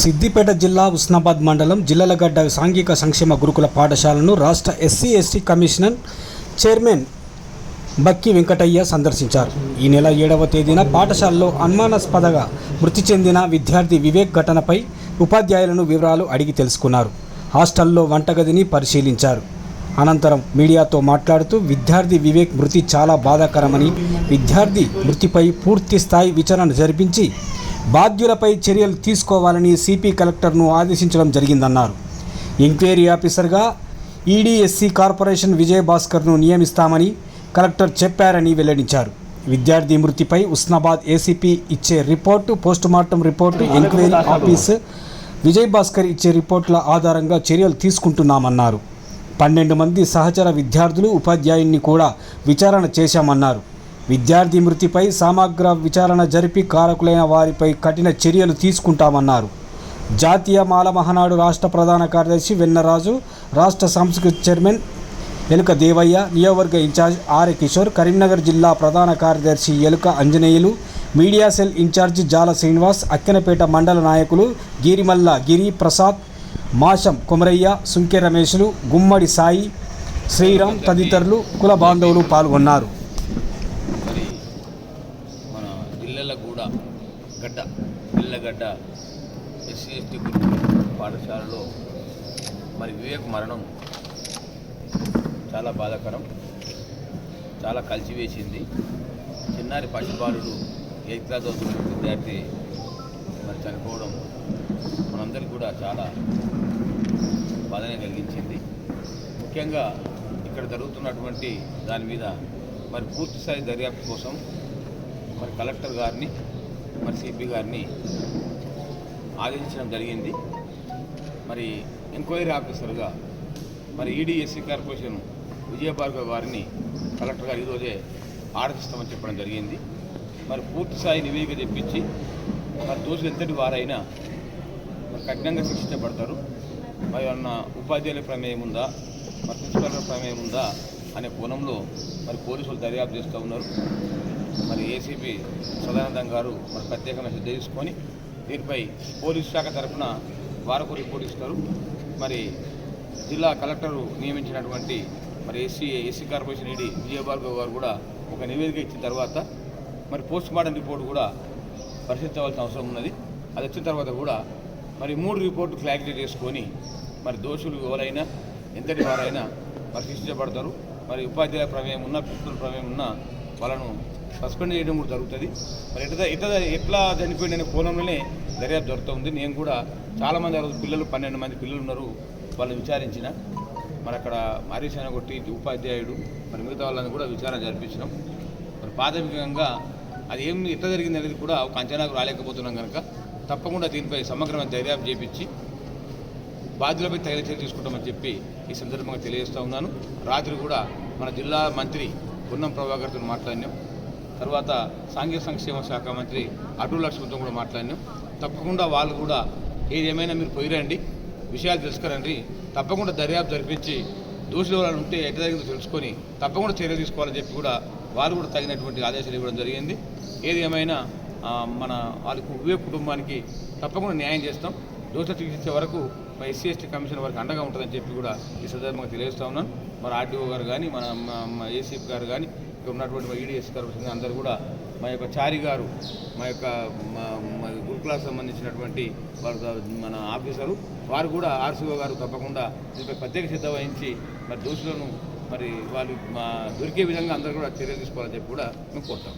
సిద్దిపేట జిల్లా ఉస్నాబాద్ మండలం జిల్లలగడ్డ సాంఘిక సంక్షేమ గురుకుల పాఠశాలను రాష్ట్ర SC ST commissioner chairman Bakki Venkataiah సందర్శించారు. ఈ నెల ఏడవ తేదీన పాఠశాలలో అనుమానాస్పదగా మృతి చెందిన విద్యార్థి వివేక్ ఘటనపై ఉపాధ్యాయులను వివరాలు అడిగి తెలుసుకున్నారు. హాస్టల్లో వంటగదిని పరిశీలించారు. అనంతరం మీడియాతో మాట్లాడుతూ విద్యార్థి వివేక్ మృతి చాలా బాధాకరమని విద్యార్థి మృతిపై పూర్తి స్థాయి విచారణ జరిపించి బాధ్యులపై చర్యలు తీసుకోవాలని సిపి కలెక్టర్ను ఆదేశించడం జరిగిందన్నారు. ఎంక్వైరీ ఆఫీసర్గా ఈడీఎస్సీ కార్పొరేషన్ విజయభాస్కర్ను నియమిస్తామని కలెక్టర్ చెప్పారని వెల్లడించారు. విద్యార్థి మృతిపై ఉస్నాబాద్ ఏసీపీ ఇచ్చే report postmortem report enquiry office Vijayabhaskar ఇచ్చే రిపోర్టుల ఆధారంగా చర్యలు తీసుకుంటున్నామన్నారు. పన్నెండు మంది సహచర విద్యార్థులు ఉపాధ్యాయున్ని కూడా విచారణ చేశామన్నారు. విద్యార్థి మృతిపై సమగ్ర విచారణ జరిపి కారకులైన వారిపై కఠిన చర్యలు తీసుకుంటామన్నారు. జాతీయ మాల మహానాడు రాష్ట్ర ప్రధాన కార్యదర్శి వెన్నరాజు రాష్ట్ర సంస్కృతి చైర్మన్ ఎలుక దేవయ్య నియోజకవర్గ ఇన్ఛార్జ్ ఆర్ఎ కిషోర్ కరీంనగర్ జిల్లా ప్రధాన కార్యదర్శి ఎలుక అంజనేయులు మీడియా సెల్ ఇన్ఛార్జ్ జాల శ్రీనివాస్ అక్కెనపేట మండల నాయకులు గిరిమల్ల గిరి ప్రసాద్ మాషం కొమరయ్య సుంకె రమేష్లు గుమ్మడి సాయి శ్రీరామ్ తదితరులు కుల బాంధవులు పాల్గొన్నారు మరి పిల్లల గూడ గడ్డ పిల్లగడ్డ ఎస్సీ ఎస్టీ పాఠశాలలో మరి వివేక్ మరణం చాలా బాధాకరం చాలా కలిసివేసింది. చిన్నారి పసిబాలుడు ఎయిత్ క్లాస్ విద్యార్థి మరి చనిపోవడం మనందరికీ కూడా చాలా బాధనే కలిగించింది. ముఖ్యంగా ఇక్కడ జరుగుతున్నటువంటి దాని మీద మరి పూర్తిస్థాయి దర్యాప్తు కోసం మరి కలెక్టర్ గారిని మరి సిపి గారిని ఆదేశించడం జరిగింది. మరి ఎంక్వైరీ ఆఫీసర్గా మరి ఈడీఎస్సీ కార్పొరేషన్ విజయభార్గవ్ గారిని కలెక్టర్ గారు ఈరోజే ఆదేశిస్తామని చెప్పడం జరిగింది. మరి పూర్తి స్థాయి నివేదిక తెప్పించి మరి దోషులు ఎంతటి వారైనా మరి కఠినంగా శిక్షించబడతారు మరి అన్న ఉపాధ్యాయుల ప్రమేయం ఉందా? మరి ప్రిన్సిపల్ ప్రమేయం ఉందా? అనే కోణంలో మరి పోలీసులు దర్యాప్తు చేస్తూ ఉన్నారు. మరి ఏసీపీ సదానందం గారు మరి ప్రత్యేకమైన శ్రద్ధ తీసుకొని దీనిపై పోలీసు శాఖ తరఫున వారకు రిపోర్ట్ ఇస్తారు. మరి జిల్లా కలెక్టరు నియమించినటువంటి మరి SC SC corporation ED Vijayabhargav గారు కూడా ఒక నివేదిక ఇచ్చిన తర్వాత మరి పోస్ట్ మార్టం రిపోర్ట్ కూడా పరిశీలించవలసిన అవసరం ఉన్నది. అది వచ్చిన తర్వాత కూడా మరి మూడు రిపోర్టు క్లారిటీ చేసుకొని మరి దోషులు ఎవరైనా ఎంతటి వారైనా మరి శిక్షించబడతారు. మరి ఉపాధ్యాయుల ప్రమేయం ఉన్న పిస్తుల ప్రమేయం ఉన్న వాళ్ళను సస్పెండ్ చేయడం కూడా జరుగుతుంది. మరి ఎట్లా ఎట్లా ఎట్లా చనిపోయిందనే కోణంలోనే దర్యాప్తు జరుగుతుంది నేను కూడా చాలామంది ఆ రోజు పిల్లలు పన్నెండు మంది పిల్లలు ఉన్నారు. వాళ్ళని విచారించిన. మరి అక్కడ హరీష్ కొట్టి ఉపాధ్యాయుడు. మరి మిగతా వాళ్ళని కూడా విచారణ జరిపించినాం. మరి ప్రాథమికంగా అది ఏం ఎట్లా జరిగింది అనేది కూడా ఒక అంచనాకు రాలేకపోతున్నాం కనుక తప్పకుండా దీనిపై సమగ్రమైన దర్యాప్తు చేపించి బాధ్యులపై తగిన చర్య తీసుకుంటామని చెప్పి ఈ సందర్భంగా తెలియజేస్తూ ఉన్నాను. రాత్రి కూడా మన జిల్లా మంత్రి గున్నం ప్రభాకర్తో మాట్లాడినాం. తర్వాత సాంఘిక సంక్షేమ శాఖ మంత్రి అటు లక్ష్మణ్తో కూడా మాట్లాడినాం. తప్పకుండా వాళ్ళు కూడా ఏదేమైనా మీరు పోయిరండి విషయాలు తెలుసుకురండి. తప్పకుండా దర్యాప్తు జరిపించి దోషులు వాళ్ళు ఉంటే ఎట్ట జరిగిందో తెలుసుకొని తప్పకుండా చర్య తీసుకోవాలని చెప్పి కూడా వాళ్ళు కూడా తగినటువంటి ఆదేశాలు ఇవ్వడం జరిగింది. ఏది ఏమైనా మన వాళ్ళకు కుటుంబానికి తప్పకుండా న్యాయం చేస్తాం. దోష చికిత్స వరకు మా ఎస్సీ ఎస్టీ కమిషన్ వారికి అండగా ఉంటుందని చెప్పి కూడా ఈ సందర్భంగా తెలియజేస్తా ఉన్నాను. మరి ఆర్డీఓ గారు కానీ మన మా ఏసీపీ గారు కానీ ఇక్కడ ఉన్నటువంటి మా ఈడీఎస్ కార్పొరేషన్ అందరూ కూడా మా యొక్క చారి గారు మా యొక్క మా మా గురుకులకు సంబంధించినటువంటి వారు మన ఆఫీసరు వారు కూడా ఆర్సీఓ గారు తప్పకుండా దీనిపై ప్రత్యేక శ్రద్ధ వహించి మరి దోషులను మరి వాళ్ళు మా దొరికే విధంగా అందరూ కూడా చర్యలు తీసుకోవాలని చెప్పి కూడా మేము కోరుతాం.